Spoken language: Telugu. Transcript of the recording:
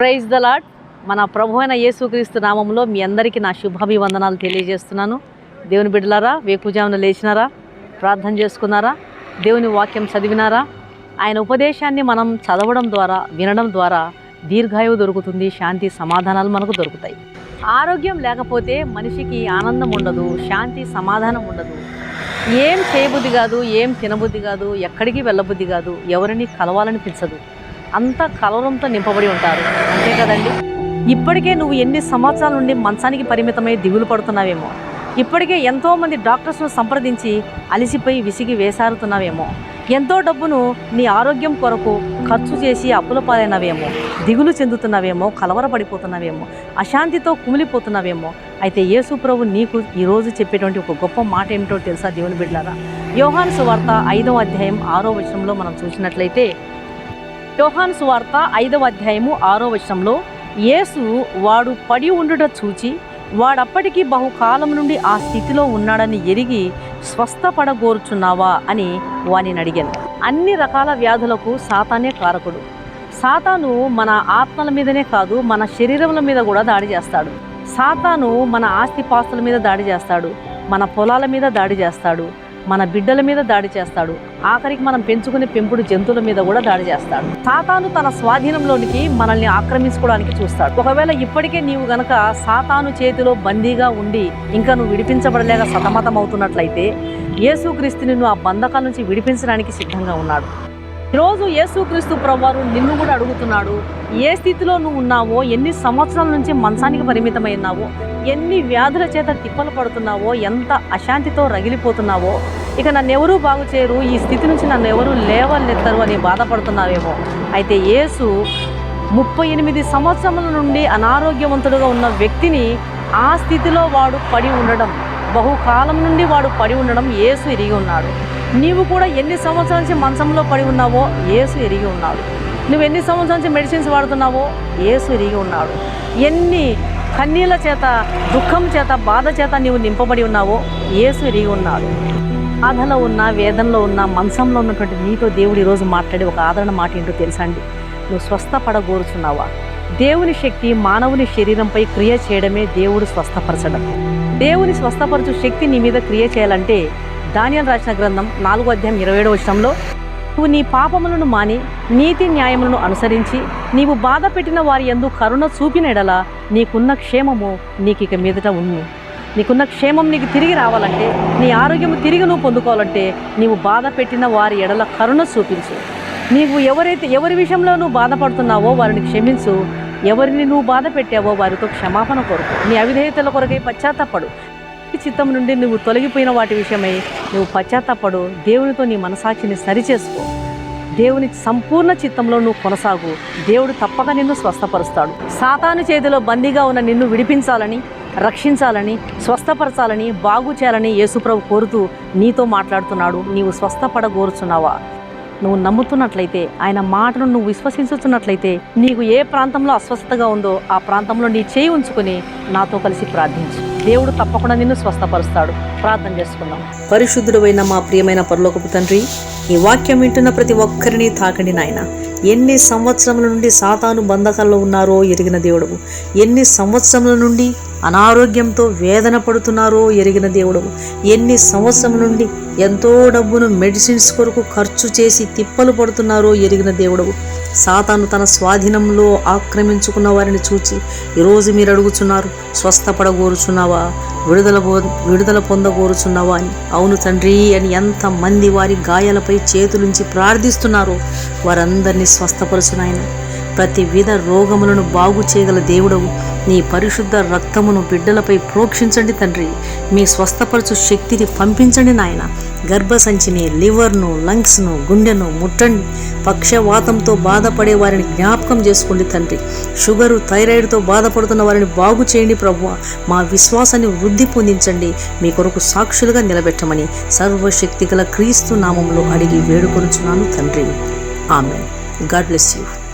ప్రైజ్ ద లాడ్ మన ప్రభు అయిన యేసుక్రీస్తు నామంలో మీ అందరికీ నా శుభాభివందనాలు తెలియజేస్తున్నాను. దేవుని బిడ్డలారా వేకుజామున లేచినారా? ప్రార్థన చేసుకున్నారా? దేవుని వాక్యం చదివినారా? ఆయన ఉపదేశాన్ని మనం చదవడం ద్వారా వినడం ద్వారా దీర్ఘాయువు దొరుకుతుంది శాంతి సమాధానాలు మనకు దొరుకుతాయి. ఆరోగ్యం లేకపోతే మనిషికి ఆనందం ఉండదు శాంతి సమాధానం ఉండదు. ఏం చేయబుద్ధి కాదు ఏం తినబుద్ధి కాదు ఎక్కడికి వెళ్ళబుద్ధి కాదు ఎవరిని కలవాలనిపించదు. అంతా కలవరంతో నింపబడి ఉంటారు. అంతే కదండి? ఇప్పటికే నువ్వు ఎన్ని సంవత్సరాల నుండి మంచానికి పరిమితమై దిగులు పడుతున్నావేమో. ఇప్పటికే ఎంతో మంది డాక్టర్స్ను సంప్రదించి అలిసిపోయి విసిగి వేసారుతున్నావేమో. ఎంతో డబ్బును నీ ఆరోగ్యం కొరకు ఖర్చు చేసి అప్పుల పాలైనవేమో. దిగులు చెందుతున్నావేమో కలవరపడిపోతున్నావేమో అశాంతితో కుమిలిపోతున్నావేమో. అయితే యేసు ప్రభు నీకు ఈరోజు చెప్పేటువంటి ఒక గొప్ప మాట ఏమిటో తెలుసా దేవుని బిడ్డారా యోహాను సువార్త ఐదవ అధ్యాయం ఆరో వచనంలో మనం చూసినట్లయితే యోహాన్ సువార్త ఐదవ అధ్యాయము ఆరో వచనంలో యేసు వాడు పడి ఉండుట చూచి వాడప్పటికీ బహుకాలం నుండి ఆ స్థితిలో ఉన్నాడని ఎరిగి స్వస్థపడగోరుచున్నావా? అని వాణిని అడిగాను అన్ని రకాల వ్యాధులకు సాతానే కారకుడు. సాతాను మన ఆత్మల మీదనే కాదు మన శరీరముల మీద కూడా దాడి చేస్తాడు. సాతాను మన ఆస్తిపాస్తుల మీద దాడి చేస్తాడు మన పొలాల మీద దాడి చేస్తాడు మన బిడ్డల మీద దాడి చేస్తాడు. ఆఖరికి మనం పెంచుకునే పెంపుడు జంతువుల మీద కూడా దాడి చేస్తాడు. సాతాను తన స్వాధీనంలోనికి మనల్ని ఆక్రమించుకోవడానికి చూస్తాడు. ఒకవేళ ఇప్పటికే నీవు గనక సాతాను చేతిలో బందీగా ఉండి ఇంకా నువ్వు విడిపించబడలేక సతమతం అవుతున్నట్లయితే యేసుక్రీస్తుని నువ్వు ఆ బంధకాల నుంచి విడిపించడానికి సిద్ధంగా ఉన్నాడు. ఈరోజు యేసుక్రీస్తు ప్రభువారు నిన్ను కూడా అడుగుతున్నాడు ఏ స్థితిలో నువ్వు ఉన్నావో ఎన్ని సంవత్సరాల నుంచి మంచానికి పరిమితమై ఉన్నావో ఎన్ని వ్యాధుల చేత తిప్పలు పడుతున్నావో ఎంత అశాంతితో రగిలిపోతున్నావో ఇక నన్ను ఎవరూ బాగు చేయరు ఈ స్థితి నుంచి నన్ను ఎవరూ లేవలెత్తరు అని బాధపడుతున్నావేమో. అయితే యేసు ముప్పై ఎనిమిది సంవత్సరముల నుండి అనారోగ్యవంతుడుగా ఉన్న వ్యక్తిని ఆ స్థితిలో వాడు పడి ఉండడం బహుకాలం నుండి వాడు పడి ఉండడం యేసు ఎరిగి ఉన్నాడు. నీవు కూడా ఎన్ని సంవత్సరాల నుంచి మంచంలో పడి ఉన్నావో ఏసు ఎరిగి ఉన్నాడు. నువ్వు ఎన్ని సంవత్సరాల నుంచి మెడిసిన్స్ వాడుతున్నావో ఏసు ఎరిగి ఉన్నాడు. ఎన్ని కన్నీళ్ళ చేత దుఃఖం చేత బాధ చేత నీవు నింపబడి ఉన్నావో ఏసు ఎరిగి ఉన్నాడు. బాధలో ఉన్న వేదనలో ఉన్న మంచంలో ఉన్నటువంటి నీతో దేవుడు ఈరోజు మాట్లాడి ఒక ఆదరణ మాట ఏంటో తెలుసండి నువ్వు స్వస్థపడగోరుచున్నావా? దేవుని శక్తి మానవుని శరీరంపై క్రియ చేయడమే దేవుడు స్వస్థపరచడం. దేవుని స్వస్థపరచు శక్తి నీ మీద క్రియ చేయాలంటే దానియల్ రాసిన గ్రంథం నాలుగో అధ్యాయం ఇరవై ఏడవ విషయంలో నువ్వు నీ పాపములను మాని నీతి న్యాయములను అనుసరించి నీవు బాధ పెట్టిన వారి యందు కరుణ చూపిన ఎడల నీకున్న క్షేమము నీకు ఇక మీదట ఉంది. నీకున్న క్షేమం నీకు తిరిగి రావాలంటే నీ ఆరోగ్యం తిరిగి నువ్వు పొందుకోవాలంటే నీవు బాధ పెట్టిన వారి ఎడల కరుణ చూపించు. నీవు ఎవరైతే ఎవరి విషయంలో నువ్వు బాధపడుతున్నావో వారిని క్షమించు. ఎవరిని నువ్వు బాధ పెట్టావో వారితో క్షమాపణ కొరకు. నీ అవిధేయతల కొరకై పశ్చాత్తపడు. చిత్తం నుండి నువ్వు తొలగిపోయిన వాటి విషయమై నువ్వు పశ్చాత్తాపడు. దేవునితో నీ మనసాక్షిని సరిచేసుకో. దేవుని సంపూర్ణ చిత్తంలో నువ్వు కొనసాగు. దేవుడు తప్పక నిన్ను స్వస్థపరుస్తాడు. సాతాను చేతిలో బందీగా ఉన్న నిన్ను విడిపించాలని రక్షించాలని స్వస్థపరచాలని బాగు చేయాలని యేసుప్రభు కోరుతూ నీతో మాట్లాడుతున్నాడు. నీవు స్వస్థపడగోరుచున్నావా? నువ్వు నమ్ముతున్నట్లయితే ఆయన మాటను నువ్వు విశ్వసించుతున్నట్లయితే నీకు ఏ ప్రాంతంలో అస్వస్థతగా ఉందో ఆ ప్రాంతంలో నీ చేయి ఉంచుకుని నాతో కలిసి ప్రార్థించు. దేవుడు తప్పకుండా నిన్ను స్వస్థపరుస్తాడు. ప్రార్థన చేసుకుందాం. పరిశుద్ధుడైన మా ప్రియమైన పరలోకపు తండ్రి ఈ వాక్యం వింటున్న ప్రతి ఒక్కరిని తాకండి నాయన. ఎన్ని సంవత్సరముల నుండి సాతాను బంధకాల్లో ఉన్నారో ఎరిగిన దేవుడు ఎన్ని సంవత్సరముల నుండి అనారోగ్యంతో వేదన పడుతున్నారో ఎరిగిన దేవుడు. ఎన్ని సంవత్సరం నుండి ఎంతో డబ్బును మెడిసిన్స్ కొరకు ఖర్చు చేసి తిప్పలు పడుతున్నారో ఎరిగిన దేవుడవు సాతాను తన స్వాధీనంలో ఆక్రమించుకున్న వారిని చూచి ఈరోజు మీరు అడుగుచున్నారు స్వస్థపడగోరుచున్నావా? విడుదల విడుదల పొందగోరుచున్నావా అని. అవును తండ్రి అని ఎంతమంది వారి గాయాలపై చేతులుంచి ప్రార్థిస్తున్నారో. వారందరినీ స్వస్థపరచునాయన ప్రతి విధ రోగములను బాగు చేయగల దేవుడవు. నీ పరిశుద్ధ రక్తమును బిడ్డలపై ప్రోక్షించండి తండ్రి. మీ స్వస్థపరచు శక్తిని పంపించండి నాయన. గర్భసంచిని లివర్ను లంగ్స్ను గుండెను ముట్టండి. పక్షవాతంతో బాధపడే వారిని జ్ఞాపకం చేసుకోండి తండ్రి. షుగరు థైరాయిడ్తో బాధపడుతున్న వారిని బాగు చేయండి ప్రభు మా విశ్వాసాన్ని వృద్ధి పొందించండి. మీ కొరకు సాక్షులుగా నిలబెట్టమని సర్వశక్తి గల క్రీస్తు నామంలో అడిగి వేడుకొనుచున్నాను తండ్రి. ఆమె గాడ్ బ్లెస్ యూ.